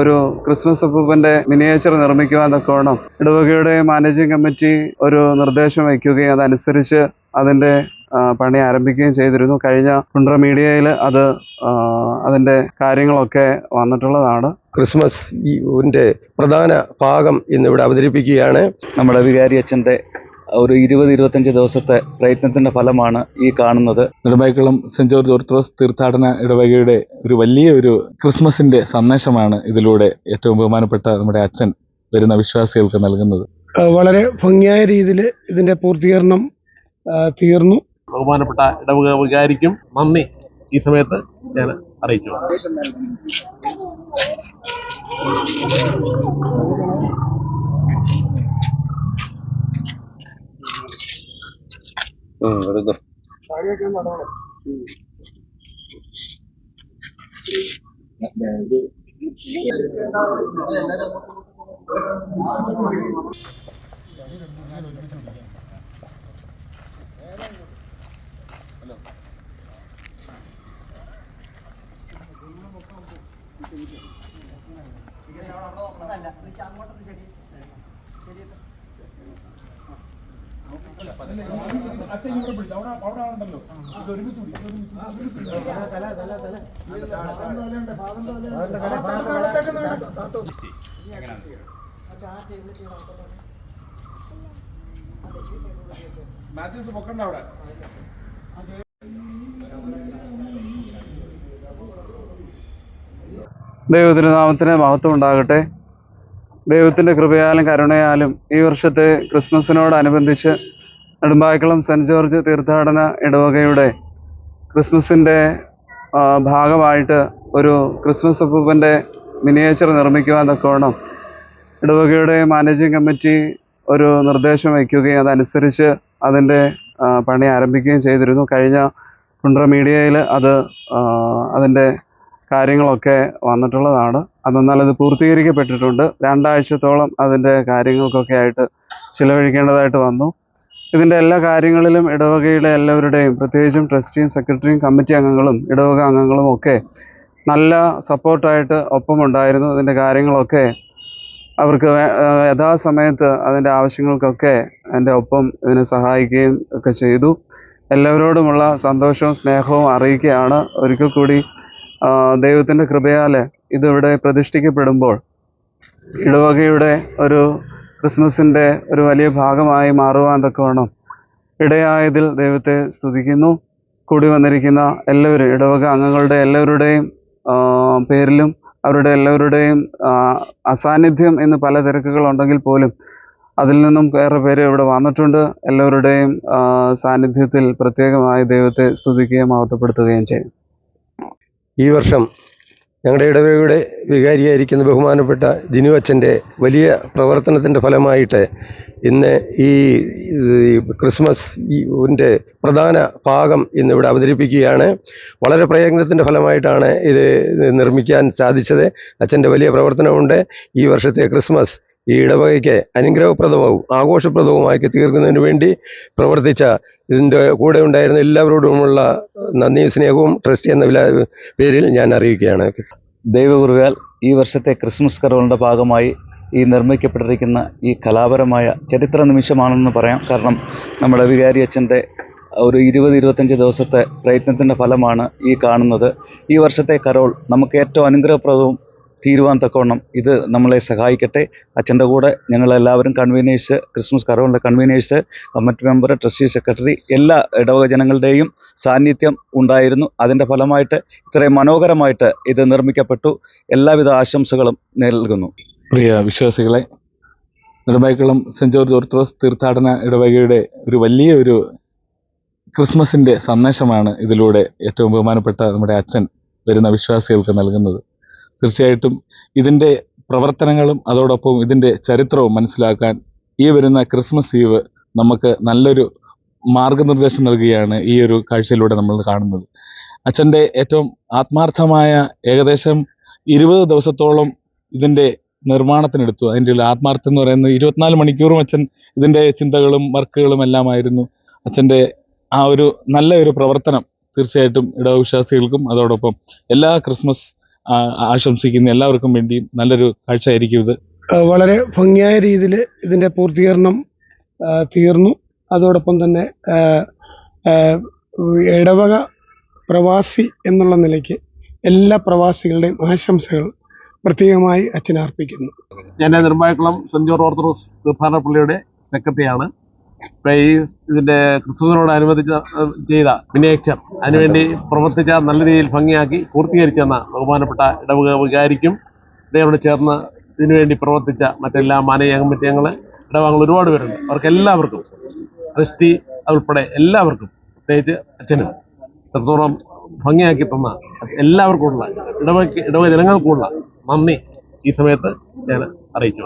ഒരു ക്രിസ്മസ് അപ്പൂപ്പന്റെ മിനിയേച്ചർ നിർമ്മിക്കുവാൻ തക്കവണ്ണം ഇടവകയുടെ മാനേജിംഗ് കമ്മിറ്റി ഒരു നിർദ്ദേശം വയ്ക്കുകയും അതനുസരിച്ച് അതിന്റെ പണി ആരംഭിക്കുകയും ചെയ്തിരുന്നു. കഴിഞ്ഞ കുണ്ട്ര മീഡിയയിൽ അത് അതിന്റെ അതിന്റെ കാര്യങ്ങളൊക്കെ വന്നിട്ടുള്ളതാണ്. ക്രിസ്മസ് ഈ പ്രധാന ഭാഗം ഇന്നിവിടെ അവതരിപ്പിക്കുകയാണ്. നമ്മുടെ വികാരി അച്ഛന്റെ ഒരു ഇരുപത് ഇരുപത്തഞ്ച് ദിവസത്തെ പ്രയത്നത്തിന്റെ ഫലമാണ് ഈ കാണുന്നത്. നെടുമ്പായ്ക്കുളം സെന്റ് ജോർജ് ഓർത്തഡോക്സ് തീർത്ഥാടന ഇടവകയുടെ ഒരു വലിയ ഒരു ക്രിസ്മസിന്റെ സന്ദേശമാണ് ഇതിലൂടെ ഏറ്റവും ബഹുമാനപ്പെട്ട നമ്മുടെ അച്ഛൻ വരുന്ന വിശ്വാസികൾക്ക് നൽകുന്നത്. വളരെ ഭംഗിയായ രീതിയിൽ ഇതിന്റെ പൂർത്തീകരണം തീർന്നു. ബഹുമാനപ്പെട്ട ഇടവക വികാരിക്കും നന്ദി. ഈ സമയത്ത് ഞാൻ അറിയിച്ചു. വെറുതെ അങ്ങോട്ടൊന്ന് ശരി ശരി ദൈവത്തിന്റെ നാമത്തിന് മഹത്വം ഉണ്ടാകട്ടെ ദൈവത്തിന്റെ കൃപയാലും കരുണയാലും ഈ വർഷത്തെ ക്രിസ്മസിനോടനുബന്ധിച്ച് നെടുമ്പായക്കുളം സെന്റ് ജോർജ് തീർത്ഥാടന ഇടവകയുടെ ക്രിസ്മസിന്റെ ഭാഗമായിട്ട് ഒരു ക്രിസ്മസ് അപ്പൂപ്പന്റെ മിനിയേച്ചർ നിർമ്മിക്കുവാൻ തക്കവണ്ണം ഇടവകയുടെ മാനേജിംഗ് കമ്മിറ്റി ഒരു നിർദ്ദേശം വയ്ക്കുകയും അതനുസരിച്ച് അതിന്റെ പണി ആരംഭിക്കുകയും ചെയ്തിരുന്നു. കഴിഞ്ഞ കുണ്ട്ര മീഡിയയിൽ അത് അതിന്റെ കാര്യങ്ങളൊക്കെ വന്നിട്ടുള്ളതാണ്. അതെന്നാൽ അത് പൂർത്തീകരിക്കപ്പെട്ടിട്ടുണ്ട്. രണ്ടാഴ്ചത്തോളം അതിന്റെ കാര്യങ്ങൾക്കൊക്കെ ആയിട്ട് ചിലവഴിക്കേണ്ടതായിട്ട് വന്നു. ഇതിന്റെ എല്ലാ കാര്യങ്ങളിലും ഇടവകയുടെ എല്ലാവരുടെയും പ്രത്യേകിച്ചും ട്രസ്റ്റിയും സെക്രട്ടറിയും കമ്മിറ്റി അംഗങ്ങളും ഇടവക അംഗങ്ങളും ഒക്കെ നല്ല സപ്പോർട്ടായിട്ട് ഒപ്പമുണ്ടായിരുന്നു. ഇതിന്റെ കാര്യങ്ങളൊക്കെ അവർക്ക് യഥാസമയത്ത് അതിന്റെ ആവശ്യങ്ങൾക്കൊക്കെ എന്റെ ഒപ്പം ഇതിനെ സഹായിക്കുകയും ഒക്കെ ചെയ്തു. എല്ലാവരോടുമുള്ള സന്തോഷവും സ്നേഹവും അറിയിക്കുകയാണ്. ഒരിക്കൽ കൂടി ദൈവത്തിന്റെ കൃപയാൽ ഇതിവിടെ പ്രതിഷ്ഠിക്കപ്പെടുമ്പോൾ ഇടവകയുടെ ഒരു ക്രിസ്മസിന്റെ ഒരു വലിയ ഭാഗമായി മാറുവാൻ തക്കവണ്ണം ഇടയായതിൽ ദൈവത്തെ സ്തുതിക്കുന്നു. കൂടി വന്നിരിക്കുന്ന എല്ലാവരും ഇടവക അംഗങ്ങളുടെ എല്ലാവരുടെയും പേരിലും അവരുടെ എല്ലാവരുടെയും അസാന്നിധ്യം എന്ന് പല തിരക്കുകളുണ്ടെങ്കിൽ പോലും അതിൽ നിന്നും ഏറെ പേര് ഇവിടെ വന്നിട്ടുണ്ട്. എല്ലാവരുടെയും സാന്നിധ്യത്തിൽ പ്രത്യേകമായി ദൈവത്തെ സ്തുതിക്കുകയും മഹത്വപ്പെടുത്തുകയും ചെയ്യും. ഈ വർഷം ഞങ്ങളുടെ ഇടവകയുടെ വികാരിയായിരിക്കുന്ന ബഹുമാനപ്പെട്ട ജിനു അച്ഛന്റെ വലിയ പ്രവർത്തനത്തിന്റെ ഫലമായിട്ട് ഇന്ന് ഈ ഈ ക്രിസ്മസ് ഇതിന്റെ പ്രധാന ഭാഗം ഇന്നിവിടെ അവതരിപ്പിക്കുകയാണ്. വളരെ പ്രയത്നത്തിന്റെ ഫലമായിട്ടാണ് ഇത് നിർമ്മിക്കാൻ സാധിച്ചത്. അച്ഛന്റെ വലിയ പ്രവർത്തനമുണ്ട്. ഈ വർഷത്തെ ക്രിസ്മസ് ഈ ഇടവകയ്ക്ക് അനുഗ്രഹപ്രദവും ആഘോഷപ്രദവുമാക്കി തീർക്കുന്നതിന് വേണ്ടി പ്രവർത്തിച്ച ഇതിന്റെ കൂടെ ഉണ്ടായിരുന്ന എല്ലാവരോടുമുള്ള നന്ദിയും സ്നേഹവും ട്രസ്റ്റ് എന്ന പേരിൽ ഞാൻ അറിയിക്കുകയാണ്. ദൈവകുറുകാൽ ഈ വർഷത്തെ ക്രിസ്മസ് കരോളിന്റെ ഭാഗമായി ഈ നിർമ്മിക്കപ്പെട്ടിരിക്കുന്ന ഈ കലാപരമായ ചരിത്ര നിമിഷമാണെന്ന് പറയാം. കാരണം നമ്മുടെ വികാരി അച്ഛന്റെ ഒരു ഇരുപത് ഇരുപത്തഞ്ച് ദിവസത്തെ പ്രയത്നത്തിന്റെ ഫലമാണ് ഈ കാണുന്നത്. ഈ വർഷത്തെ കരോൾ നമുക്ക് ഏറ്റവും അനുഗ്രഹപ്രദവും തീരുവാൻ തക്കവണ്ണം ഇത് നമ്മളെ സഹായിക്കട്ടെ. അച്ഛന്റെ കൂടെ ഞങ്ങളെല്ലാവരും conveners Christmas കറവുള്ള convenors committee member trustee secretary എല്ലാ ഇടവക ജനങ്ങളുടെയും സാന്നിധ്യം ഉണ്ടായിരുന്നു. അതിന്റെ ഫലമായിട്ട് ഇത്രയും മനോഹരമായിട്ട് ഇത് നിർമ്മിക്കപ്പെട്ടു. എല്ലാവിധ ആശംസകളും നൽകുന്നു പ്രിയ വിശ്വാസികളെ നെടുമ്പായ്ക്കുളം സെന്റ് ജോർജ് ഓർത്തഡോക്സ് തീർത്ഥാടന ഇടവകയുടെ ഒരു വലിയ ഒരു ക്രിസ്മസിന്റെ സന്ദേശമാണ് ഇതിലൂടെ ഏറ്റവും ബഹുമാനപ്പെട്ട നമ്മുടെ അച്ഛൻ വരുന്ന വിശ്വാസികൾക്ക് നൽകുന്നത്. തീർച്ചയായിട്ടും ഇതിന്റെ പ്രവർത്തനങ്ങളും അതോടൊപ്പം ഇതിന്റെ ചരിത്രവും മനസ്സിലാക്കാൻ ഈ വരുന്ന ക്രിസ്മസ് ഈവ് നമുക്ക് നല്ലൊരു മാർഗനിർദ്ദേശം നൽകുകയാണ് ഈ ഒരു കാഴ്ചയിലൂടെ നമ്മൾ കാണുന്നത്. അച്ഛന്റെ ഏറ്റവും ആത്മാർത്ഥമായ ഏകദേശം ഇരുപത് ദിവസത്തോളം ഇതിന്റെ നിർമ്മാണത്തിനെടുത്തു അതിന്റെ ആത്മാർത്ഥം എന്ന് പറയുന്നത് ഇരുപത്തിനാല് മണിക്കൂറും അച്ഛൻ ഇതിന്റെ ചിന്തകളും വർക്കുകളും എല്ലാമായിരുന്നു. അച്ഛന്റെ ആ ഒരു നല്ല ഒരു പ്രവർത്തനം തീർച്ചയായിട്ടും ഇടവവിശ്വാസികൾക്കും അതോടൊപ്പം എല്ലാ ക്രിസ്മസ് ആശംസിക്കുന്നു എല്ലാവർക്കും വേണ്ടിയും നല്ലൊരു കാഴ്ചയായിരിക്കും ഇത്. വളരെ ഭംഗിയായ രീതിയിൽ ഇതിന്റെ പൂർത്തീകരണം തീർന്നു. അതോടൊപ്പം തന്നെ ഇടവക പ്രവാസി എന്നുള്ള നിലയ്ക്ക് എല്ലാ പ്രവാസികളുടെയും ആശംസകൾ പ്രത്യേകമായി അച്ഛനർപ്പിക്കുന്നു. ഞാൻ നിർമ്മായക്കുളം സെന്റ് ജോർജ് ഓർത്തഡോക്സ് തീർത്ഥാടന പള്ളിയുടെ സെക്രട്ടറിയാണ്. ഈ ഇതിന്റെ ക്രിസ്തുവിനോടനുബന്ധിച്ച് ചെയ്ത മിനിയേച്ചർ അതിനുവേണ്ടി പ്രവർത്തിച്ച നല്ല രീതിയിൽ ഭംഗിയാക്കി പൂർത്തീകരിച്ചെന്ന ബഹുമാനപ്പെട്ട ഇടവക വികാരിക്കും ഇതേയോട് ചേർന്ന് ഇതിനുവേണ്ടി പ്രവർത്തിച്ച മറ്റെല്ലാ മാനേജ കമ്മിറ്റി ഇടവകങ്ങൾ ഒരുപാട് പേരുണ്ട്. അവർക്ക് എല്ലാവർക്കും ക്രിസ്റ്റി ഉൾപ്പെടെ എല്ലാവർക്കും പ്രത്യേകിച്ച് അച്ഛനും എത്രത്തോളം ഭംഗിയാക്കി തന്ന എല്ലാവർക്കുമുള്ള ഇടവക ഇടവക ജനങ്ങൾക്കുള്ള നന്ദി ഈ സമയത്ത് ഞാൻ അറിയിച്ചു